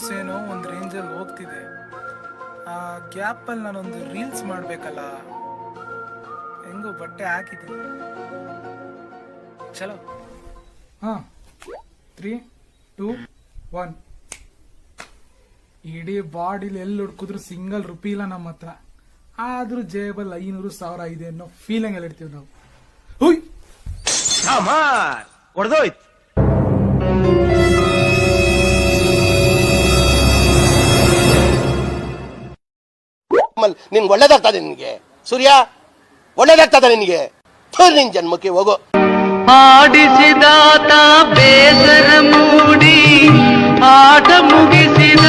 News ಏನೋ ಒಂದು ರೇಂಜಲ್ಲಿ ಹೋಗ್ತಿದೆ. ಆ ಗ್ಯಾಪಲ್ಲಿ ನಾನೊಂದು ರೀಲ್ಸ್ ಮಾಡಬೇಕಲ್ಲ? ಹೆಂಗೋ ಬಟ್ಟೆ ಹಾಕಿದ್ದೀನಿ. ಚಲೋ. ಹಾಂ. ತ್ರೀ ಟೂ ಒನ್ ಇಡೀ ಬಾಡಿಲಿ ಎಲ್ಲಿ ಹುಡ್ಕಿದ್ರು ಸಿಂಗಲ್ ರುಪಿ ಇಲ್ಲ ನಮ್ಮ ಹತ್ರ. ಆದ್ರೂ ಜೇಬಲ್ ಐನೂರು ಸಾವಿರ ಇದೆ ಅನ್ನೋ ಫೀಲಿಂಗ್ ಅಲ್ಲಿ ಇಡ್ತೀವಿ ನಾವು. ಹುಯ್! ಹೊಡೆದೋಯ್ತು. ನಿನ್ ಒಳ್ಳೇದಾಗ್ತದೆ ನಿನ್ಗೆ. ಸೂರ್ಯ, ಒಳ್ಳೇದಾಗ್ತದೆ ನಿನ್ಗೆ. ನಿನ್ ಜನ್ಮಕ್ಕೆ ಹೋಗು. ಆಡಿಸಿದಾತ ಬೇಸರ ಮೂಡಿ ಆಟ ಮುಗಿಸಿದ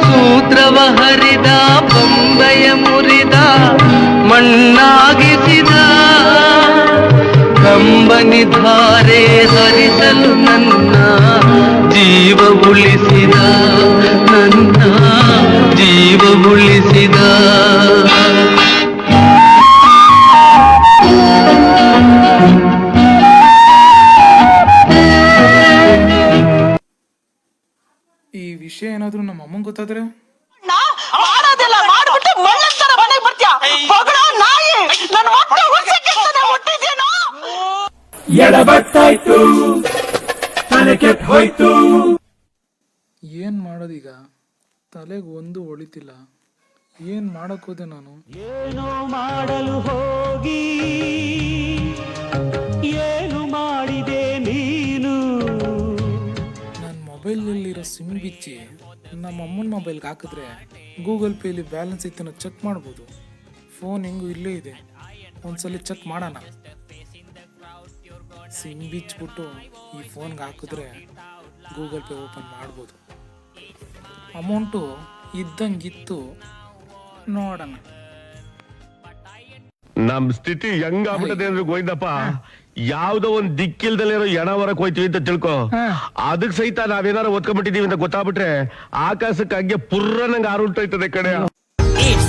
ಸೂತ್ರವ ಹರಿದ, ಬೊಂಬೆಯ ಮುರಿದ, ಮಣ್ಣಾಗಿಸಿದ. ಕಂಬನಿ ಧಾರೆ ಹರಿಸಲು ನನ್ನ ಜೀವ ಉಳಿಸಿದ. ಈ ವಿಷಯ ಏನಾದ್ರೂ ನಮ್ಮ ಅಮ್ಮಂಗ್ ಗೊತ್ತಾದ್ರೆ? ಮಾಡೋದಿಲ್ಲ ಮಾಡ್ಬಿಟ್ಟು ಮಳ್ಳಂತರ ಮನೆಗೆ ಬರ್ತೀಯ? ಬಗಳ ನಾಯಿ! ನನ್ನ ಮಕ್ಕಳು ಹುಡ್ಸಕ್ಕೆ ಹುಟ್ಟಿದ್ಯೇನೋ? ಏನ್ ಮಾಡೋದೀಗ? ತಲೆಗೆ ಒಂದು ಒಳಿತಿಲ್ಲ ಏನ್ ಮಾಡಕ್ ಹೋದೆ ನಾನು? ಏನೋ ಮಾಡಲು ಹೋಗಿ ಸಿಮ್ ಬಿಚ್ಚಿ ನಮ್ಮ ಅಮ್ಮನ ಮೊಬೈಲ್ಗೆ ಹಾಕಿದ್ರೆ ಗೂಗಲ್ ಪೇಲಿ ಬ್ಯಾಲೆನ್ಸ್ ಇತ್ತನ ಚೆಕ್ ಮಾಡ್ಬೋದು. ಫೋನ್ ಹೆಂಗು ಇಲ್ಲೇ ಇದೆ. ಒಂದ್ಸಲಿ ಚೆಕ್ ಮಾಡೋಣ. ಸಿಮ್ ಬಿಚ್ಬಿಟ್ಟು ಈ ಫೋನ್ಗೆ ಹಾಕಿದ್ರೆ ಗೂಗಲ್ ಪೇ ಓಪನ್ ಮಾಡ್ಬೋದು. ಅಮೌಂಟು ಇದ್ದಂಗಿತ್ತು ನೋಡೋಣ. ನಮ್ ಸ್ಥಿತಿ ಹೆಂಗ್ ಆಗ್ಬಿಟ್ಟದೆ ಅಂದ್ರೆ ಗೋವಿಂದಪ್ಪ? ಯಾವ್ದೋ ಒಂದ್ ದಿಕ್ಕಿಲ್ದಲ್ಲಿರೋ ಎಣ ಹೊರಕ್ ಹೋಯ್ತೀವಿ ಅಂತ ತಿಳ್ಕೊ ಅದಕ್ ಸಹಿತ ನಾವೇನಾರ ಒತ್ಕೊಂಡ್ಬಿಟ್ಟಿದೀವಿ ಅಂತ ಗೊತ್ತಾಗ್ಬಿಟ್ರೆ ಆಕಾಶಕ್ಕೆ ಹಂಗೆ ಪುರ್ರ ನಂಗೆ ಆರುಂಟೋಯ್ತದೆ ಕಡೆ It's